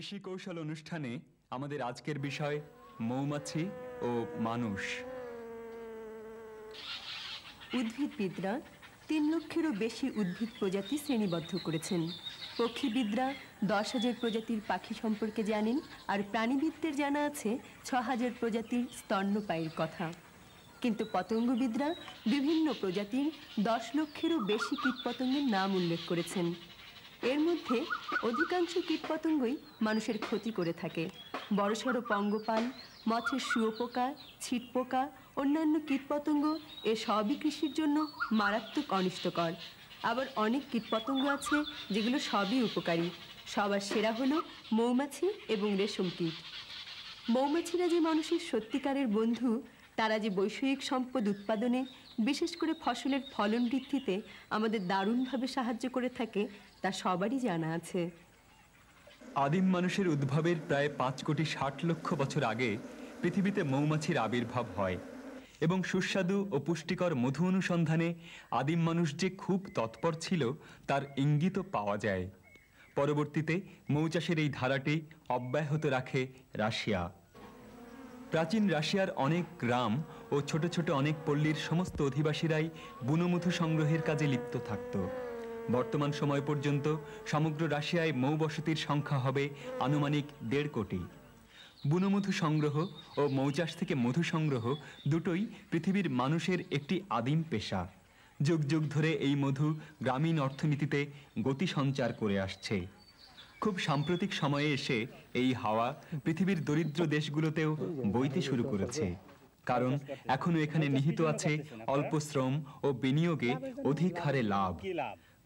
কৃষি কৌশল অনুষ্ঠানে আমাদের আজকের বিষয় মৌমাছি ও মানুষ। উদ্ভিদবিদরা তিন লক্ষেরও বেশি উদ্ভিদ প্রজাতি শ্রেণীবদ্ধ করেছেন। পক্ষীবিদরা দশ হাজার প্রজাতির পাখি সম্পর্কে জানেন আর প্রাণীবিদদের জানা আছে ছ হাজার প্রজাতির স্তন্যপায়ীর কথা। কিন্তু পতঙ্গবিদরা বিভিন্ন প্রজাতির দশ লক্ষেরও বেশি কীটপতঙ্গের নাম উল্লেখ করেছেন। এর মধ্যে অধিকাংশ কীটপতঙ্গই মানুষের ক্ষতি করে থাকে। বড়সড় পঙ্গপাল, মথের শুয়োপোকা, ছিটপোকা, অন্যান্য কীটপতঙ্গ এ সবই কৃষির জন্য মারাত্মক অনিষ্টকর। আবার অনেক কীটপতঙ্গ আছে যেগুলো সবই উপকারী। সবার সেরা হলো মৌমাছি এবং রেশম কীট। মৌমাছিরা যে মানুষের সত্যিকারের বন্ধু, তারা যে বৈষয়িক সম্পদ উৎপাদনে, বিশেষ করে ফসলের ফলন বৃদ্ধিতে আমাদের দারুণভাবে সাহায্য করে থাকে তা সবারই জানা আছে। আদিম মানুষের উদ্ভবের প্রায় পাঁচ কোটি ষাট লক্ষ বছর আগে পৃথিবীতে মৌমাছির আবির্ভাব হয় এবং সুস্বাদু ও পুষ্টিকর মধু অনুসন্ধানে আদিম মানুষ যে খুব তৎপর ছিল, তার ইঙ্গিতও পাওয়া যায়। পরবর্তীতে মৌচাষের এই ধারাটি অব্যাহত রাখে রাশিয়া। প্রাচীন রাশিয়ার অনেক গ্রাম ও ছোট ছোট অনেক পল্লীর সমস্ত অধিবাসীরাই বুনমধু সংগ্রহের কাজে লিপ্ত থাকত। বর্তমান সময় পর্যন্ত সমগ্র রাশিয়ায় মৌ বসতির সংখ্যা হবে আনুমানিক দেড় কোটি। বুনমধু সংগ্রহ ও মৌচাষ থেকে মধু সংগ্রহ দুটোই পৃথিবীর মানুষের একটি আদিম পেশা। যুগ যুগ ধরে এই মধু গ্রামীণ অর্থনীতিতে গতি সঞ্চার করে আসছে। খুব সাম্প্রতিক সময়ে এসে এই হাওয়া পৃথিবীর দরিদ্র দেশগুলোতেও বইতে শুরু করেছে। কারণ এখনও এখানে নিহিত আছে অল্প শ্রম ও বিনিয়োগে অধিক হারে লাভ।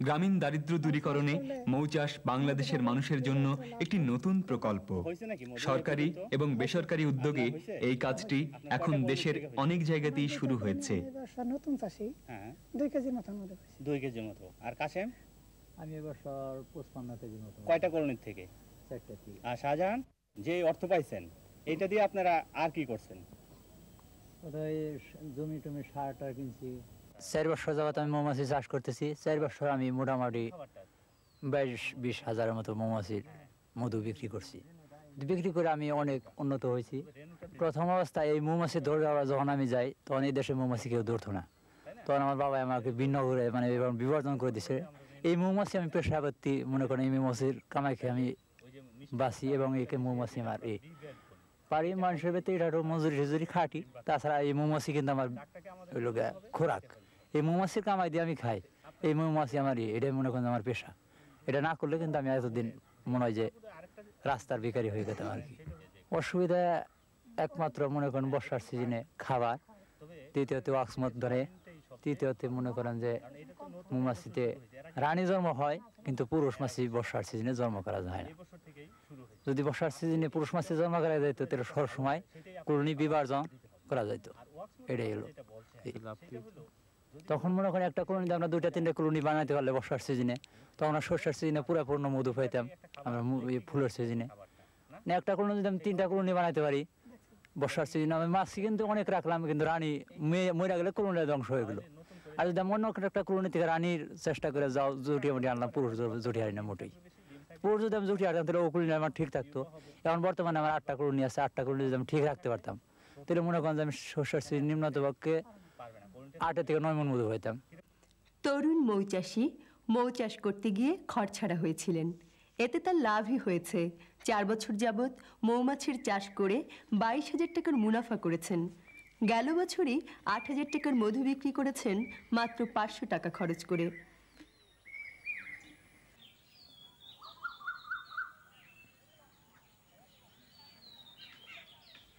গ্রামীণ দারিদ্র দূরীকরণে মৌচাষ বাংলাদেশের মানুষের জন্য একটি নতুন প্রকল্প। হয়েছে নাকি মধু সরকারি এবং বেসরকারি উদ্যোগে এই কাজটি এখন দেশের অনেক জায়গাতেই শুরু হয়েছে। নতুন চাষি দুই কেজি পাইছি দুই কেজির মতো। আর কাশেম? আমি এবছর পঁচপান্ন কেজি মতো। কয়টা কলোনির থেকে? কি আর শাহজাহান যে অর্থ পাইছেন এইটা দিয়ে আপনারা আর কি করছেন? জমি টমি সার টার কিনছি। চার বছর যাবত আমি মৌমাছি চাষ করতেছি, চার বছর আমি মোটামুটি বাইশ, বিশ হাজারের মতো মৌমাছির মধু বিক্রি করছি। বিক্রি করে আমি অনেক উন্নত হয়েছি। প্রথম অবস্থায় এই মৌমাছি ধরে যখন আমি যাই, তখন এই দেশে মৌমাছি কেউ ধরতো না। তখন আমার বাবা আমাকে ভিন্ন করে মানে বিবর্তন করে দিছে। এই মৌমাছি আমি পেশা করতে মনে করেন এই মৌমাছির কামাই খেয়ে আমি বাঁচি এবং একে মৌমাছি আমার এই পারি মানুষের ভেতরে এটা মজুরি টজুরি খাটি, তাছাড়া এই মৌমাছি কিন্তু আমার খোরাক। এই মৌমাছির কামাই দিয়ে আমি খাই। এই মৌমাছি আমার ই, এটাই মনে করেন আমার পেশা। এটা না করলে কিন্তু আমি এতদিন মনে হয় যে রাস্তার বেকারি হয়ে যেতাম আর কি। অসুবিধা একমাত্র মনে করেন বর্ষার সিজনে খাবার দ্বিতীয়তে ওয়াক্সমত ধরে তৃতীয়তে মনে করেন যে মৌমাছিতে রানী জন্ম হয় কিন্তু পুরুষ মাছি বর্ষার সিজনে জন্ম করা যায় না। যদি বর্ষার সিজনে পুরুষ মাছি জন্ম করা যাইতো তাহলে সব সময় কলোনি বিভাজন করা যাইতো। এটাই হলো। তখন মনে করেন একটা কলোনিতে আমরা দুইটা, তিনটা কলোনি বানাইতে পারলে বর্ষার সিজনে, তখন আমরা সর্ষার সিজনে পুরো পূর্ণ মধু পাইতাম, আমরা ফুলের সিজনে। না, একটা কলোনি যদি আমি তিনটা কলোনি বানাইতে পারি, বর্ষার সিজনে আমি মাছ কিন্তু অনেক রাখলাম, কিন্তু রানী মেয়ে মরে গেলে কলোনিটা ধ্বংস হয়ে গেলো। আর যদি অন্য একটা কলোনি থেকে রানীর চেষ্টা করে যাও জুটিয়ে মুটিয়ে আনলাম, পুরুষ জুটি হারি না মোটেই। পুরুষ যদি আমি জুটি হারতাম তাহলে ও কলোনি আমার ঠিক থাকতো। এখন বর্তমানে আমার আটটা কলোনি আছে, আটটা কলোনি যদি আমি ঠিক রাখতে পারতাম, তাহলে মনে করেন যে আমি শস্যের সিজন নিম্নত পক্ষে আটের থেকে নয় মন মধু হইতাম। তরুণ মৌচাষী মৌ চাষ করতে গিয়ে খরছাড়া হয়েছিলেন। এতে তার লাভই হয়েছে। চার বছর যাবৎ মৌমাছির চাষ করে বাইশ হাজার টাকার মুনাফা করেছেন। গেল বছরই আট হাজার টাকার মধু বিক্রি করেছেন মাত্র পাঁচশো টাকা খরচ করে।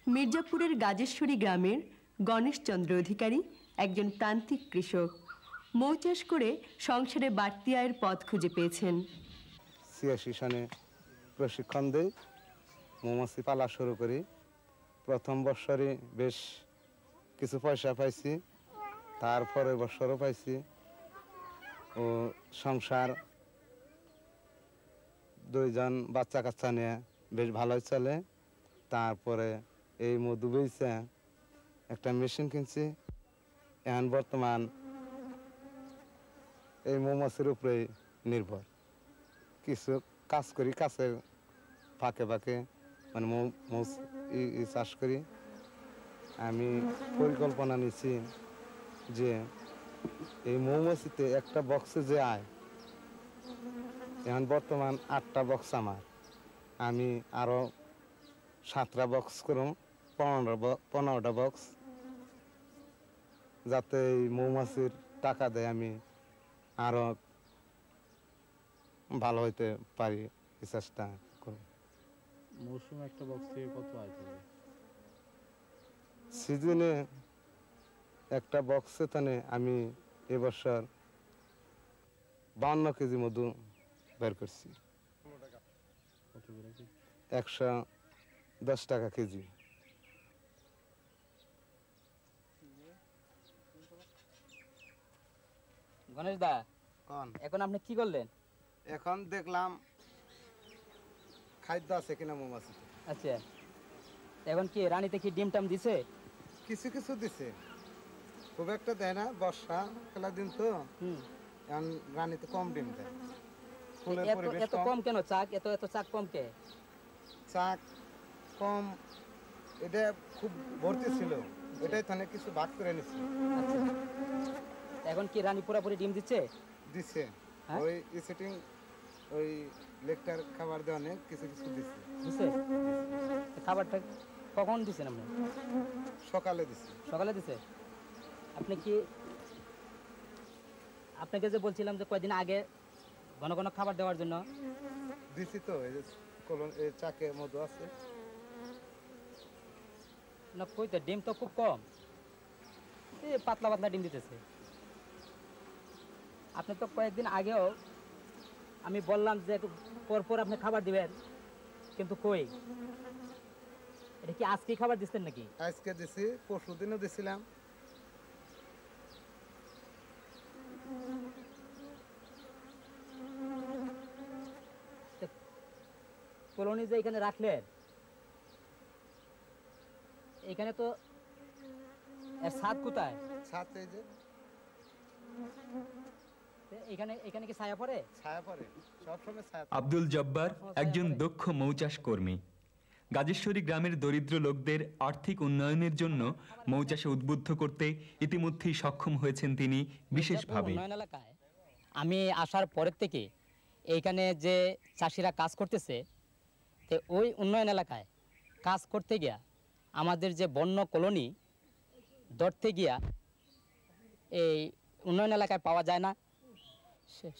মির্জাপুরের গাজেশ্বরী গ্রামের গণেশচন্দ্র অধিকারী একজন প্রান্তিক কৃষক। মৌ চাষ করে সংসারে বাড়তি আয়ের পথ খুঁজে পেয়েছেন। ছিয়াশি সনে প্রশিক্ষণ দেই, মৌমাছি পালা শুরু করি। প্রথম বৎসরে বেশ কিছু পয়সা পাইছি তারপরে বৎসরও পাইছি। ও সংসার দুইজন বাচ্চা কাচ্চা নিয়ে বেশ ভালোই চলে। তারপরে এই মধু বেচে একটা মেশিন কিনছি এখন বর্তমান এই মৌমাছির উপরেই নির্ভর। কিছু কাজ করি, কাছের ফাঁকে ফাঁকে মানে মৌ চাষ করি। আমি পরিকল্পনা নিছি যে এই মৌমাছিতে একটা বক্সে যে আয়, এখন বর্তমান আটটা বক্স আমার। আমি আরও সাতটা বক্স করুম, পনেরো পনেরোটা বক্স। যাতে এই মৌমাছির টাকা দেয় আমি আরও ভালো হইতে পারি এই চেষ্টা করব মৌসুমে একটা বক্স থেকে কত আয় সিজনে একটা বক্সে তানে আমি এবছর বান্ন কেজি মধু বের করছি। করে? একশো দশ টাকা কেজি। গণেশ দা কন? এখন আপনি কি করলেন? এখন দেখলাম খাদ্য আছে কিনা মৌমাছিতে। আচ্ছা এখন কি রানীতে কি ডিম টাম দিছে? কিছু কিছু দিছে। খুব একটা দেয় না বর্ষা খেলা দিন তো। এখন রানীতে কম ডিম দেয়। এত কম। কেন? চাক এত এত চাক কম কে? চাক কম এটা খুব ভর্তি ছিল। এটাই থানে কিছু ভাগ করে নিচ্ছে আচ্ছা। এখন কি রানী পুরোপুরি ডিম দিচ্ছে? দিছে হ্যাঁ? ওই সেটিং ওই লেকটার খাবার দেওয়া অনেক কিছু কিছু দিছে দিছে খাবারটা কখন দিছেন আপনি? সকালে দিছে সকালে দিছে আপনি কি আপনাকে যে বলছিলাম যে কয়দিন আগে ঘন ঘন খাবার দেওয়ার জন্য? দিছি তো এই যে কলম এই চাকে মধু আছে। না কই তো ডিম তো খুব কম। এই পাতলা পাতলা ডিম দিতেছে। আপনি তো কয়েকদিন আগেও আমি বললাম যে একটু পর পর আপনি খাবার দিবেন কিন্তু কই? এটা কি আজকে খাবার দিচ্ছেন নাকি? আজকে দিছি পরশু দিনও দিছিলাম। কলোনি যে এখানে রাখলেন এখানে তো এর ছাদ কোথায়? ছাতে এই যে। এখানে এখানে কি ছায়া পড়ে? ছায়া পড়ে সবসময় ছায়া আব্দুল জব্বার একজন দক্ষ মৌচাষ কর্মী গাজেশ্বরী গ্রামের দরিদ্র লোকদের আর্থিক উন্নয়নের জন্য মৌচাষে উদ্বুদ্ধ করতে ইতিমধ্যেই সক্ষম হয়েছেন তিনি বিশেষভাবে। আমি আসার পরের থেকে এইখানে যে চাষিরা কাজ করতেছে তো ওই উন্নয়ন এলাকায় কাজ করতে গিয়া আমাদের যে বন্য কলোনি ধরতে গিয়া এই উন্নয়ন এলাকায় পাওয়া যায় না।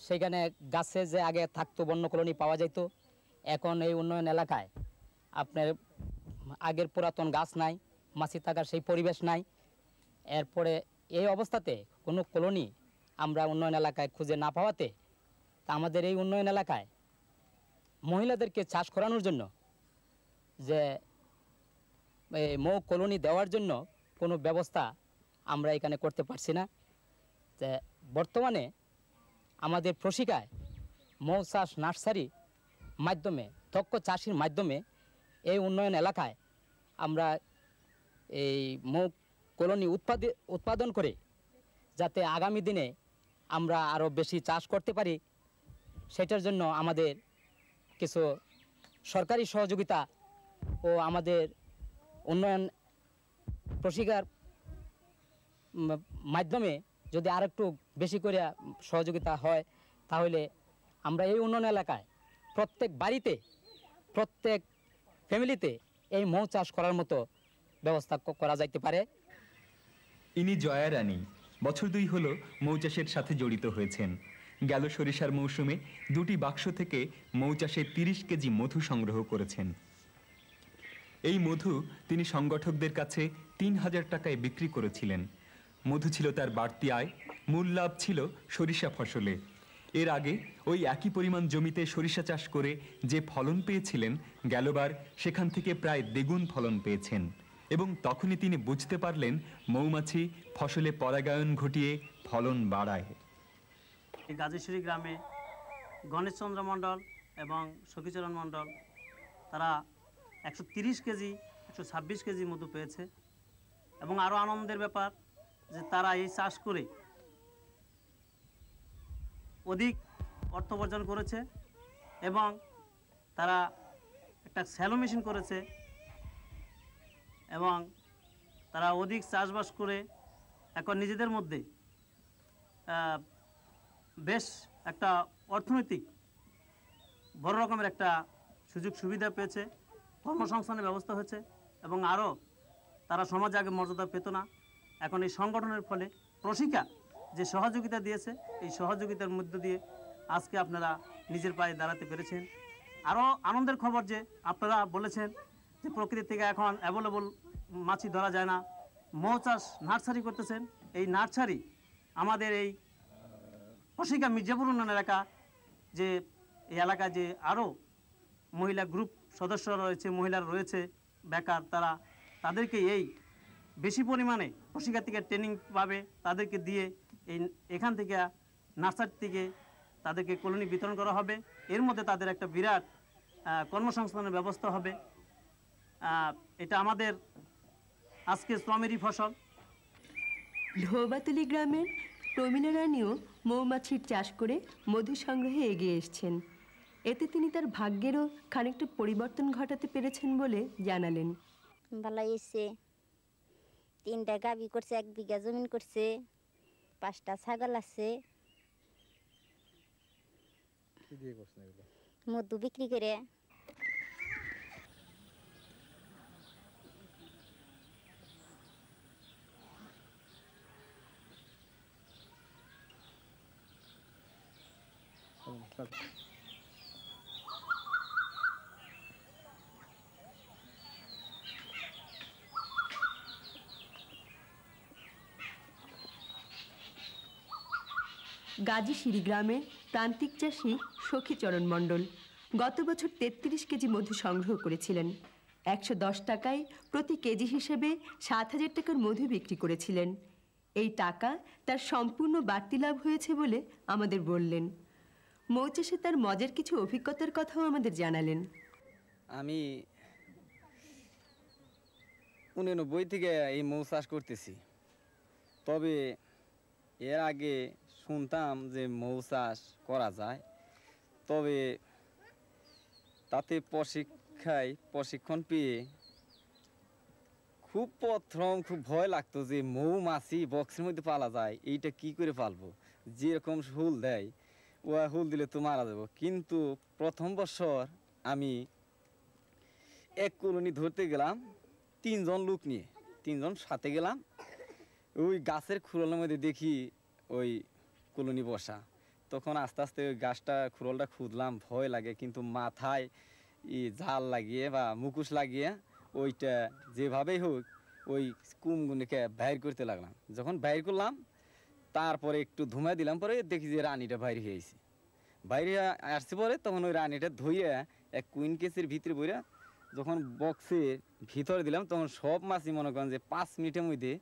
সেখানে গাছে যে আগে থাকতো বন্য কলোনি পাওয়া যেত এখন এই উন্নয়ন এলাকায় আপনার আগের পুরাতন গাছ নাই, মাছি থাকার সেই পরিবেশ নাই। এরপরে এই অবস্থাতে কোনো কলোনি আমরা উন্নয়ন এলাকায় খুঁজে না পাওয়াতে, তা আমাদের এই উন্নয়ন এলাকায় মহিলাদেরকে চাষ করানোর জন্য যে মৌ কলোনি দেওয়ার জন্য কোনো ব্যবস্থা আমরা এখানে করতে পারছি না। বর্তমানে আমাদের প্রশিকায় মৌ চাষ নার্সারি মাধ্যমে, দক্ষ চাষির মাধ্যমে এই উন্নয়ন এলাকায় আমরা এই মৌ কলোনি উৎপাদি, উৎপাদন করে যাতে আগামী দিনে আমরা আরও বেশি চাষ করতে পারি। সেটার জন্য আমাদের কিছু সরকারি সহযোগিতা ও আমাদের উন্নয়ন প্রশিকার মাধ্যমে যদি আরেকটু বেশি করে সহযোগিতা হয়, তাহলে আমরা এই উন্নয়ন এলাকায় প্রত্যেক বাড়িতে, প্রত্যেক ফ্যামিলিতে এই মৌ চাষ করার মতো ব্যবস্থা করা যাইতে পারে। ইনি জয়া রানী। বছর দুই হলো মৌচাষের সাথে জড়িত হয়েছেন। গেল সরিষার মৌসুমে দুটি বাক্স থেকে মৌচাষে তিরিশ কেজি মধু সংগ্রহ করেছেন। এই মধু তিনি সংগঠকদের কাছে তিন হাজার টাকায় বিক্রি করেছিলেন। মধু ছিল তার বাড়তি আয়, মূল লাভ ছিল সরিষা ফসলে। এর আগে ওই একই পরিমাণ জমিতে সরিষা চাষ করে যে ফলন পেয়েছিলেন, গেলবার সেখান থেকে প্রায় দ্বিগুণ ফলন পেয়েছেন এবং তখনই তিনি বুঝতে পারলেন মৌমাছি ফসলে পরাগায়ন ঘটিয়ে ফলন বাড়ায়। গাজেশ্বরী গ্রামে গণেশচন্দ্র মণ্ডল এবং সখীচরণ মণ্ডল, তারা একশো কেজি, একশো ছাব্বিশ কেজি মধু পেয়েছে এবং আরও আনন্দের ব্যাপার যে তারা এই চাষ করে অধিক অর্থ উপার্জন করেছে এবং তারা একটা স্যালো মেশিন করেছে এবং তারা অধিক চাষবাস করে এখন নিজেদের মধ্যে বেশ একটা অর্থনৈতিক বড় রকমের একটা সুযোগ সুবিধা পেয়েছে। কর্মসংস্থানের ব্যবস্থা হয়েছে এবং আরও তারা সমাজে আগে মর্যাদা পেত না। এখন এই সংগঠনের ফলে প্রশিকা যে সহযোগিতা দিয়েছে, এই সহযোগিতার মধ্য দিয়ে আজকে আপনারা নিজের পায়ে দাঁড়াতে পেরেছেন। আরও আনন্দের খবর যে আপনারা বলেছেন যে প্রকৃতি থেকে এখন অ্যাভেলেবল মাছি ধরা যায় না। মৌ চাষ নার্সারি করতেছেন। এই নার্সারি আমাদের এই প্রশিকা মির্জাপুর উন্নয়ন এলাকা যে এই এলাকায় যে আরও মহিলা গ্রুপ সদস্য রয়েছে, মহিলারা রয়েছে, বেকার তারা, তাদেরকে এই বেশি পরিমাণে প্রশিক্ষা থেকে ট্রেনিং পাবে তাদেরকে দিয়ে এই এখান থেকে নার্সারি থেকে তাদেরকে কলোনি বিতরণ করা হবে। এর মধ্যে তাদের একটা বিরাট কর্মসংস্থানের ব্যবস্থা হবে। এটা আমাদের আজকে শ্রমেরই ফসল। ঢোবাতলি গ্রামের প্রমীলা রানীও মৌমাছির চাষ করে মধু সংগ্রহে এগিয়ে এসছেন। এতে তিনি তার ভাগ্যেরও খানিকটা পরিবর্তন ঘটাতে পেরেছেন বলে জানালেন। ভালো এসে তিনটা গাবি করছে এক বিঘা জমিন করছে পাঁচটা ছাগল আছে। মধু বিক্রি করে। গাজীশিরি গ্রামের প্রান্তিক চাষি সখীচরণ মণ্ডল গত বছর তেত্রিশ কেজি মধু সংগ্রহ করেছিলেন। একশো দশ টাকায় প্রতি কেজি হিসেবে সাত হাজার টাকার মধু বিক্রি করেছিলেন। এই টাকা তার সম্পূর্ণ বাড়তি লাভ হয়েছে বলে আমাদের বললেন। মৌচাষে তার মজার কিছু অভিজ্ঞতার কথাও আমাদের জানালেন। আমি উননব্বই থেকে এই মৌ চাষ করতেছি। তবে এর আগে শুনতাম যে মৌ চাষ করা যায়। তবে তাতে প্রশিক্ষায় প্রশিক্ষণ পেয়ে খুব প্রথম খুব ভয় লাগতো যে মৌমাছি বক্সের মধ্যে পালা যায়, এইটা কি করে পালবো? যেরকম হুল দেয় ও হুল দিলে তো মারা যাব। কিন্তু প্রথম বছর আমি এক কলোনি ধরতে গেলাম তিনজন লোক নিয়ে, তিনজন সাথে গেলাম। ওই গাছের খুরলের মধ্যে দেখি ওই কলোনি বসা। তখন আস্তে আস্তে ওই গাছটা, খুরলটা খুঁজলাম ভয় লাগে, কিন্তু মাথায় ই জাল লাগিয়ে বা মুখোশ লাগিয়ে ওইটা যেভাবেই হোক ওই কুমগুনিকে বাইর করতে লাগলাম। যখন বাইর করলাম, তারপরে একটু ধুমা দিলাম, পরে দেখি যে রানীটা বাইরে হয়েছে বাইরে আসছে পরে তখন ওই রানীটা ধুইয়া এক কুইন কেসের ভিতরে বইরা যখন বক্সে ভিতরে দিলাম, তখন সব মাছই মনে করেন যে পাঁচ মিনিটের মধ্যে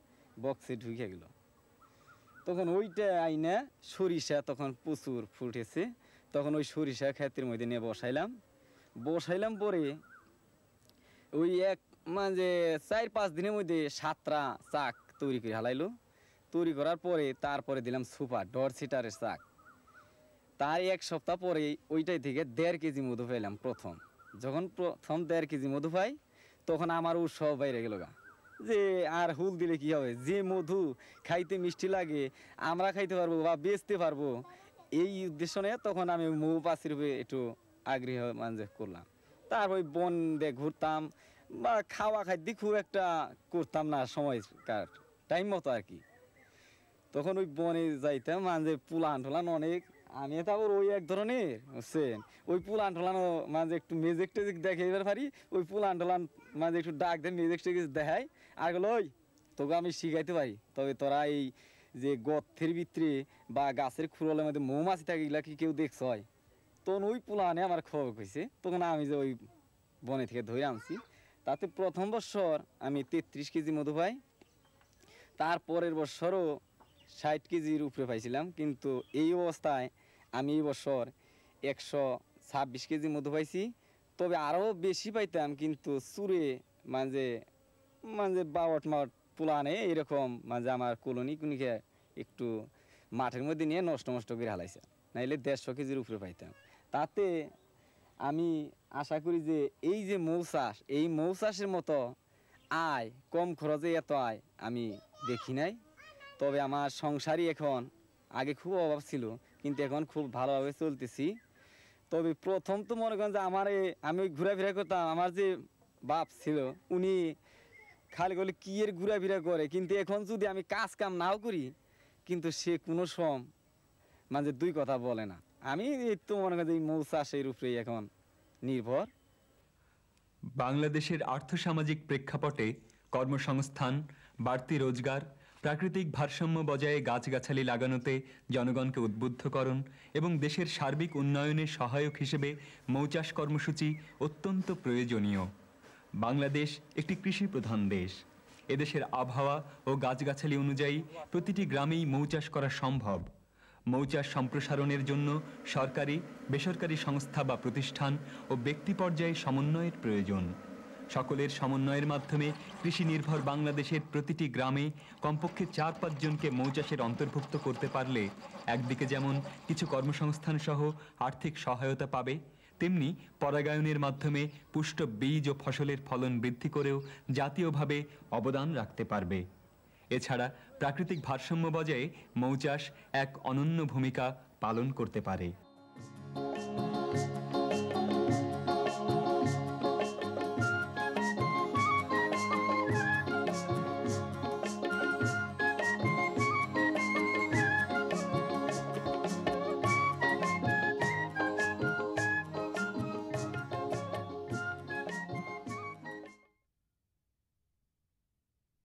বক্সে ঢুকে গেল। তখন ওইটা আইনা সরিষা তখন প্রচুর ফুটেছে। তখন ওই সরিষা ক্ষেতের মধ্যে নিয়ে বসাইলাম। বসাইলাম পরে ওই এক মানে চার পাঁচ দিনের মধ্যে সাতটা চাক তৈরি করে হালাইলো। তৈরি করার পরে তারপরে দিলাম সুপার ডর সিটারের চাক। তার এক সপ্তাহ পরে ওইটাই থেকে দেড় কেজি মধু পাইলাম প্রথম। যখন প্রথম দেড় কেজি মধু পাই, তখন আমার উৎসব বাইরে গেল গা। যে আর হুল দিলে কি হবে? যে মধু খাইতে মিষ্টি লাগে, আমরা খাইতে পারব বা বেচতে পারব। এই উদ্দেশ্য নিয়ে তখন আমি মৌ পাশির উপরে একটু আগ্রহ মানে করলাম। তারপর বন দিয়ে ঘুরতাম বা খাওয়া খাদ্য খুব একটা করতাম না সময়কার টাইম মতো আর কি। তখন ওই বনে যাইতাম, মাঝে পুলান টুলান অনেক। আমি তারপর ওই এক ধরনের, বুঝছেন? ওই পুলান টুলান মাঝে একটু মেজেক টেজেক দেখে এবার পারি, ওই পুলান টুলান মাঝে একটু ডাক দেয় মেজেক টেজেক দেখায় আর ওই তোকে আমি শিখাইতে পারি। তবে তোরা এই যে গর্থের ভিতরে বা গাছের খুরলের মধ্যে মৌমাছি থাকে, এগুলা কি কেউ দেখছ হয়? তখন ওই পুলানে আমার খবর কইছে, তখন আমি যে ওই বনে থেকে ধরে আনছি। তাতে প্রথম বছর আমি তেত্রিশ কেজি মধু পাই তারপরের বছরও ষাট কেজির উপরে পাইছিলাম। কিন্তু এই অবস্থায় আমি এই বছর একশো ছাব্বিশ কেজি মধু পাইছি। তবে আরও বেশি পাইতাম, কিন্তু চুরে মাঝে মাঝে বাবট মাবট পুলানে এরকম মানে আমার কলোনি কুনিকে একটু মাঠের মধ্যে নিয়ে নষ্ট নষ্ট করে হালাইছে। নাইলে দেড়শো কেজির উপরে পাইতাম। তাতে আমি আশা করি যে এই যে মৌ চাষ, এই মৌ চাষের মতো আয়, কম খরচে এত আয় আমি দেখি নাই। তবে আমার সংসারই এখন আগে খুব অভাব ছিল, কিন্তু এখন খুব ভালোভাবে চলতেছি। তবে প্রথম তো মনে করেন যে আমার, আমি ঘোরাফেরা করতাম, আমার যে বাপ ছিল, উনি খালি বলে কি এর ঘোরাফেরা করে? কিন্তু এখন যদি আমি কাজ কাম নাও করি, কিন্তু সে কোনো সম মানে দুই কথা বলে না। আমি তো মনে করেন যে মৌ চাষের উপরেই এখন নির্ভর। বাংলাদেশের আর্থসামাজিক প্রেক্ষাপটে কর্মসংস্থান, বাড়তি রোজগার, প্রাকৃতিক ভারসাম্য বজায়ে গাছগাছালি লাগানোতে জনগণকে উদ্বুদ্ধকরণ এবং দেশের সার্বিক উন্নয়নে সহায়ক হিসেবে মৌচাষ কর্মসূচি অত্যন্ত প্রয়োজনীয়। বাংলাদেশ একটি কৃষি প্রধান দেশ। এদেশের আবহাওয়া ও গাছগাছালি অনুযায়ী প্রতিটি গ্রামেই মৌচাষ করা সম্ভব। মৌচাষ সম্প্রসারণের জন্য সরকারি, বেসরকারি সংস্থা বা প্রতিষ্ঠান ও ব্যক্তি পর্যায়ে সমন্বয়ের প্রয়োজন। সকলের সমন্বয়ের মাধ্যমে কৃষি নির্ভর বাংলাদেশের প্রতিটি গ্রামে কমপক্ষে চার পাঁচজনকে মৌচাষের অন্তর্ভুক্ত করতে পারলে একদিকে যেমন কিছু কর্মসংস্থান সহ আর্থিক সহায়তা পাবে তেমনি পরাগায়নের মাধ্যমে পুষ্ট বীজ ও ফসলের ফলন বৃদ্ধি করেও জাতীয়ভাবে অবদান রাখতে পারবে। এছাড়া প্রাকৃতিক ভারসাম্য বজায়ে মৌচাষ এক অনন্য ভূমিকা পালন করতে পারে।